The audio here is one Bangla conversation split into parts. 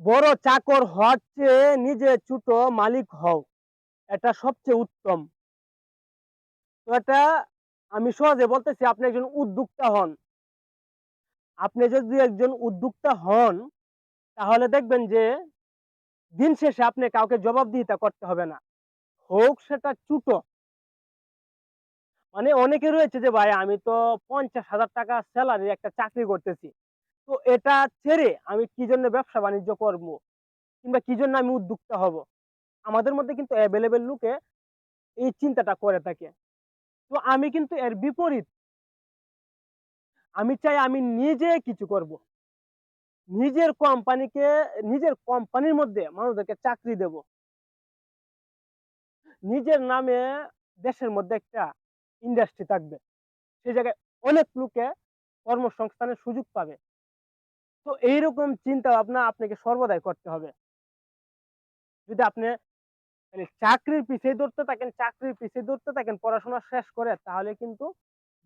বড় চাকর হওয়ার চেয়ে নিজে ছোট মালিক হও। এটা সবচেয়ে উত্তম। তো এটা আমি সহজে বলতেছি, আপনি একজন উদ্যোক্তা হন। আপনি যদি একজন উদ্যোক্তা হন, তাহলে দেখবেন যে দিন শেষে আপনি কাউকে জবাবদিহিতা করতে হবে না। হোক সেটা ছোট। মানে অনেকে রয়েছে যে, ভাই, আমি তো পঞ্চাশ হাজার টাকা স্যালারি একটা চাকরি করতেছি। তো এটা ছেড়ে আমি কি জন্য ব্যবসা বাণিজ্য করব? কিংবা কি জন্য আমি উদ্যোক্তা হব? আমাদের মধ্যে কিন্তু অ্যাভেলেবেল লোকে এই চিন্তাটা করে থাকে। তো আমি কিন্তু এর বিপরীত। আমি চাই আমি নিজে কিছু করব। নিজের কোম্পানিকে নিজের কোম্পানির মধ্যে মানুষদেরকে চাকরি দেব। নিজের নামে দেশের মধ্যে একটা ইন্ডাস্ট্রি থাকবে। সেই জায়গায় অনেক লোকে কর্মসংস্থানের সুযোগ পাবে। তো এইরকম চিন্তা ভাবনা আপনাকে সর্বদাই করতে হবে। যদি আপনি মানে চাকরির পিছিয়ে দৌড়তে থাকেন, চাকরির পিছিয়ে দৌড়তে থাকেন, পড়াশোনা শেষ করে, তাহলে কিন্তু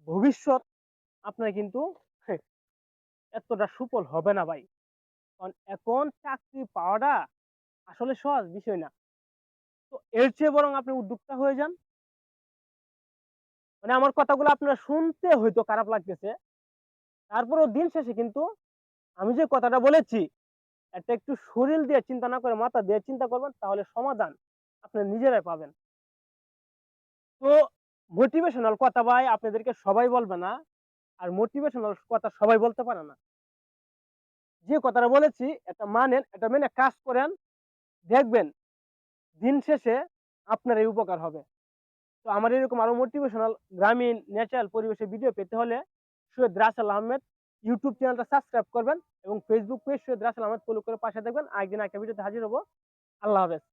ভবিষ্যৎ আপনার কিন্তু এতটা সুফল হবে না ভাই। কারণ এখন চাকরি পাওয়াটা আসলে সহজ বিষয় না। তো এর চেয়ে বরং আপনি উদ্যোক্তা হয়ে যান। মানে আমার কথাগুলো আপনার শুনতে হয়তো খারাপ লাগতেছে। তারপরেও দিন শেষে কিন্তু আমি যে কথাটা বলেছি, এটা একটু শরীর দিয়ে চিন্তা না করে মাথা দিয়ে চিন্তা করবেন, তাহলে সমাধান আপনি নিজেরাই পাবেন। তো মোটিভেশনাল কথা ভাই, আপনাদেরকে সবাই বলবে না, আর মোটিভেশনাল কথা সবাই বলতে পারে না। যে কথাটা বলেছি, এটা মানেন, এটা মেনে কাজ করেন, দেখবেন দিন শেষে আপনার এই উপকার হবে। তো আমার এরকম আরও মোটিভেশনাল গ্রামীণ ন্যাচারাল পরিবেশে ভিডিও পেতে হলে সৈয়দ রাসেল আহমেদ ইউটিউব চ্যানেলটা সাবস্ক্রাইব করবেন এবং Facebook page Syed Rasel Ahmed follow করে পাশে দেখবেন। একদিন একটা ভিডিওতে হাজির হব। আল্লাহ হাফেজ।